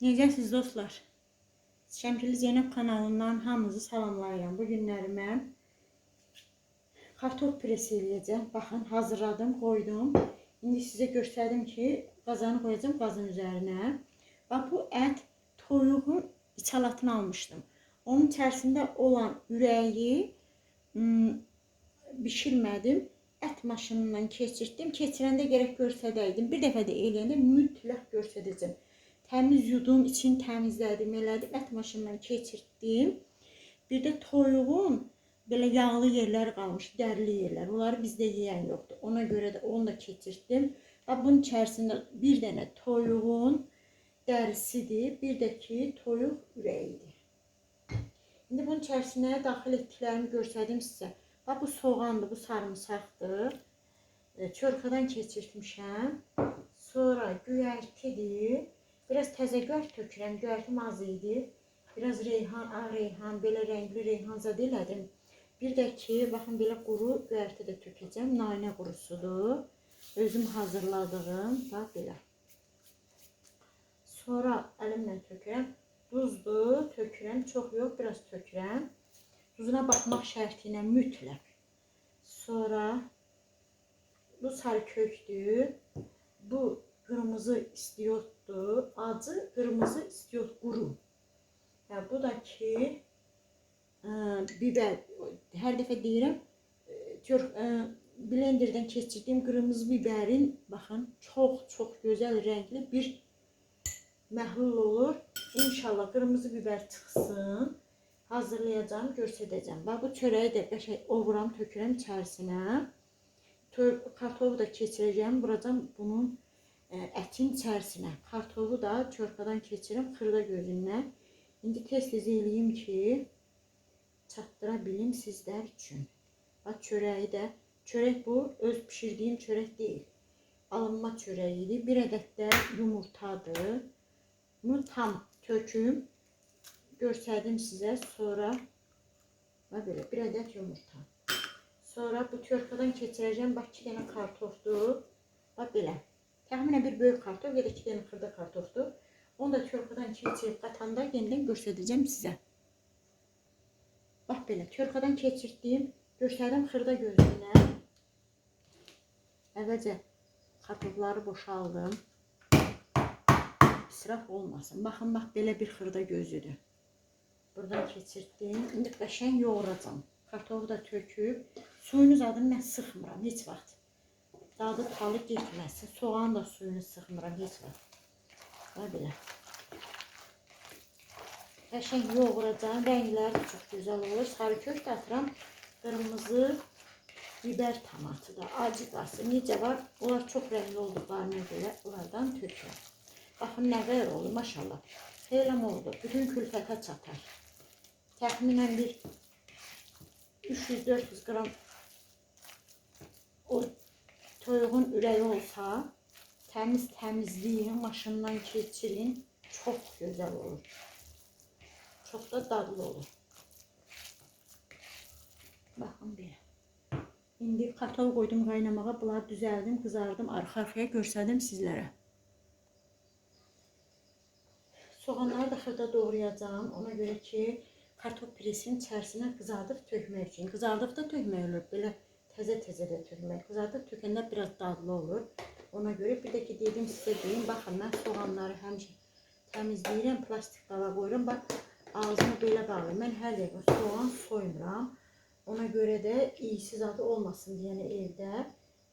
Necəsiz dostlar? Şəmkili Zeynəb kanalından hamınızı salamlayıram. Bu günləri mən kartof püresi eləyəcəm. Baxın, hazırladım, qoydum. İndi sizə göstərdim ki, qazanı qoyacağım qazın üzərinə. Bax bu ət toyuğun içalatını almışdım. Onun içərisində olan ürəyi ım, bişirmədim. Ət maşınından keçirtdim. Keçirəndə gərək göstərəydim. Bir dəfə də eləyəndə mütləq göstərəcəm. Təmiz yudum, için təmizlədim, elədim. Ət maşınından keçirtdim. Bir də toyuğun belə yağlı yerlər qalmış, dərli yerlər. Onları bizdə yeyən yoxdur. Ona görə də onu da keçirtdim. Bunun içərisində bir dənə toyuğun dərisidir, bir də ki, toyuq ürəyidir. İndi bunun içərisinə daxil etdiklərimi göstərdim sizə. Bax bu soğandır, bu sarımsaqdır. E, Çörxədən keçirtmişəm. Sonra göyərtidir. Biraz təzə göyərt tökürəm. Göyərtim az idi. Biraz reyhan, ağ reyhan, belə rəngli reyhan zad elədim. Bir də ki, baxın belə quru göyərti də tökəcəm. Nanə qurusudur. Özüm hazırladığım. Bax belə. Sonra əlimlə tökürəm. Duzdur, tökürəm. Çox yox, biraz tökürəm. Duzuna baxmaq şərti ilə mütləq. Sonra bu sarı kökdür. Bu qırmızı istiyotdur. Acı qırmızı istiyot quru. Ya bu da ki ə, biber. Hər dəfə deyirəm, ə, gör ə, blenderdən keçirdiyim qırmızı biberin baxın çox çox gözəl rəngli bir məhlul olur. İnşallah qırmızı biber çıxsın. Hazırlayacağım, göstərəcəm. Bax bu çörəyi də qəşəng ovuram, tökürəm içərisinə. Kartofu da keçirəcəm, vuracam bunun ətin içərisinə. Kartofu da çörpədən keçirim xırda gözündən. İndi tez-tez eləyim ki, çatdıra bilim sizlər üçün. Bax çörəyi də, çörək bu öz bişirdiyim çörək deyil. Alınma çörəyidir. Bir ədəd də yumurtadır. Bunu tam töküm. Göstərdim sizə. Sonra və belə bir ədəd yumurta. Sonra bu körpədən keçirəcəm. Bax 2 dənə kartofdur. Bax belə. Təxminən bir böyük kartof ya da 2 dənə xırda kartofdur. Onu da körpədən keçirib qatanda yenidən göstərəcəm sizə. Bax belə. Körpədən keçirtdim. Göstərdim xırda gözlüyünə. Əvvəlcə kartofları boşaldım. İsraf olmasın. Baxın, bax belə bir xırda gözüdür. Buradan keçirtdim. İndi qəşəng yoğuracam. Kartofu da töküb. Suyunu zadını mən sıxmıram heç vaxt. Dadı talı getməsin. Soğan da suyunu sıxmıram heç vaxt. Və belə. Qəşəng yoğuracam. Rəngləri də çox gözəl olur. Sarı kök də atıram. Qırmızı biber tomatı da acı qası. Necə var? Onlar çox rəngli olduqlarına görə onlardan tökürəm. Baxın nə qədər oldu maşallah. Xeyləm oldu. Bütün külfətə çatar. Təxminən bir 300-400 qram o toyuğun ürəyi olsa, təmiz təmizləyin, maşından keçirin, çox gözəl olur. Çox da dadlı olur. Baxın belə. İndi kartol qoydum qaynamağa, bunları düzəldim, qızardım, arxa-arxaya göstərdim sizlərə. Soğanları da xırda doğrayacağım. Ona görə ki, kartof piresinin içərisinə qızardıb tökmək üçün. Da tökmək olur. Belə təzə-təzə də tökmək. Qızardıb tökəndə biraz dadlı olur. Ona görə bir də ki, dedim sizə deyim, baxın mən soğanları həmişə təmizləyirəm, plastik qaba qoyuram. Bax, ağzını belə bağlayıram. Mən hər dəqiqə soğan soymuram. Ona görə də iyisi zadı olmasın deyəni evdə.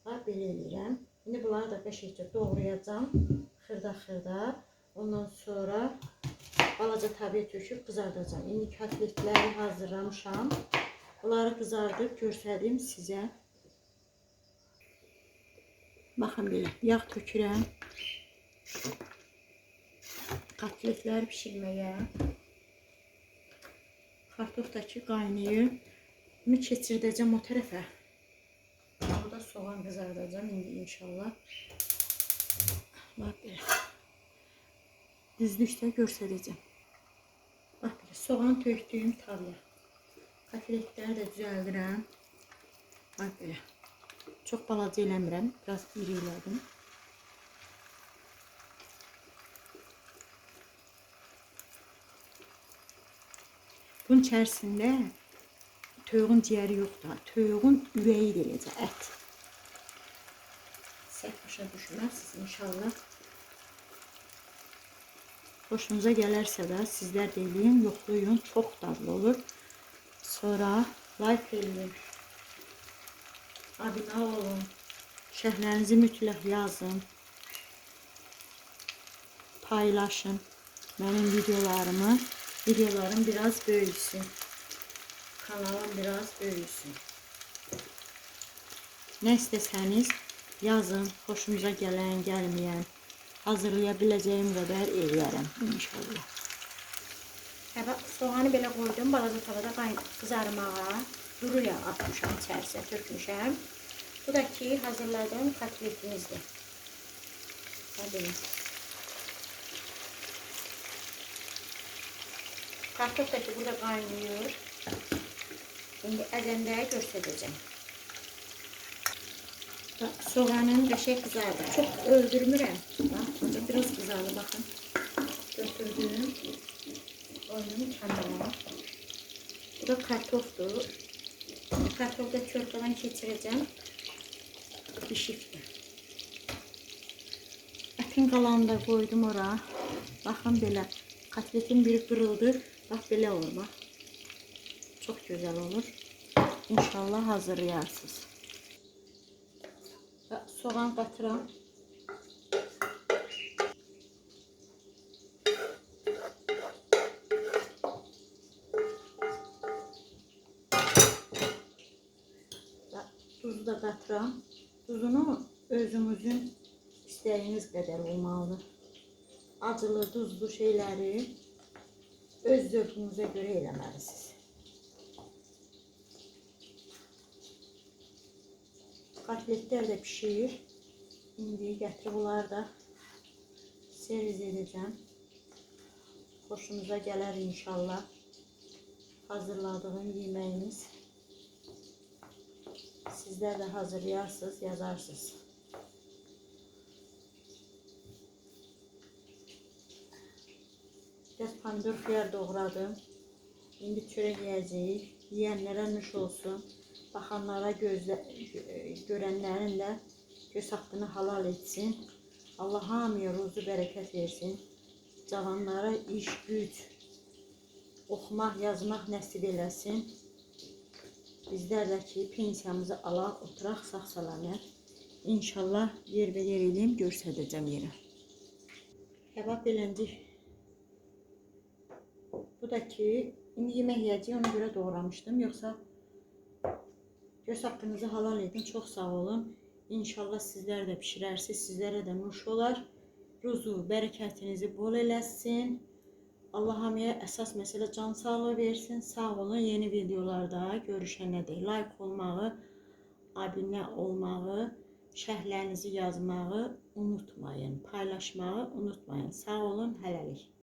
Bax, belə eləyirəm. İndi bunları da qəşəngcə doğrayacağam. Xırda-xırda. Ondan sonra balaca təbiə töküb qızardacağam. İndi kotletləri hazırlamışam. Bunları qızardıb göstərdim sizə. Baxın belə, yağ tökürəm. Kotletləri bişirməyə. Kartof da ki qaynayır. Bunu keçirdəcəm o tərəfə. Burada soğan qızardacağam indi inşallah. Bax belə. Düzlükdə göstərəcəm. Bax belə soğan tökdüyüm tavaya. Kotletler də düzəldirəm. Bax belə. Çox balaca eləmirəm. Biraz iri elədim. Bunun içərisində toyuğun ciyəri yoxdur. Toyuğun ürəyi deyiləcək ət. Səhv başa düşməzsiniz inşallah. Xoşunuza gələrsə də sizlər deyin, yoxlayın, çox dadlı olur. Sonra like eləyin. Abunə olun. Şərhlərinizi mütləq yazın. Paylaşın mənim videolarımı. Videolarım biraz böyüsün. Kanalım biraz böyüsün. Nə istəsəniz yazın. Xoşunuza gələn, gəlməyən hazırlaya biləcəyim qədər eləyərəm inşallah. Hə, bax, soğanı belə qoydum, balaca tavada qızarmağa. Duru yağ atmışam içərisinə, tökmüşəm. Bu da ki, hazırladığım kotletimizdir. Belə. Kartof da ki, burada qaynayır. İndi əzəndə göstərəcəm. Bak, soğanım qəşəng qızardı. Çox öldürmürəm. Bax, biraz qızardı, baxın. Götürdüm. Koydum kənara. Bu da kartofdur. Kartofu da körpədən keçirəcəm. Bişikdir. Ətin qalanını da qoydum ora. Baxın belə. Kotletin biri qırıldı. Bax belə olur. Çox gözəl olur. İnşallah hazırlayarsınız. Soğan qatıram. Və Duzu da qatıram. Duzunu özünüzün istəyiniz qədər olmalıdır. Acılı, duzlu şeyləri öz zövqünüzə görə eləməlisiniz. Kotletler de pişir. İndi gətirib bunları da servis edəcəm. Xoşunuza gələr inşallah. Hazırladığım yeməyimiz. Sizlər də hazırlayarsınız, yazarsınız. Biraz pomidor xiyar doğradım. İndi çörək yeyəcəyik. Yeyənlərə nuş olsun. Baxanlara gözlə, gö- görənlərin də göz haqqını halal etsin. Allah hamıya ruzu bərəkət versin. Cavanlara iş, güc, oxumaq, yazmaq nəsib eləsin. Bizlər də ki, pensiyamızı alaq, oturaq sağ-salamat. İnşallah yerbəyer eləyim, göstərəcəm yerə. Kebab beləncik. Bu da ki, indi yemək yeyəcəyik, ona görə doğramışdım. Yoxsa göz haqqınızı halal edin. Çox sağ olun. İnşallah sizlər də bişirərsiniz, sizlərə də nuş olar. Ruzu, bərəkətinizi bol eləsin. Allah hamıya əsas məsələ can sağlığı versin. Sağ olun. Yeni videolarda görüşənədək like olmağı, abunə olmağı, şərhlərinizi yazmağı unutmayın. Paylaşmağı unutmayın. Sağ olun. Hələlik.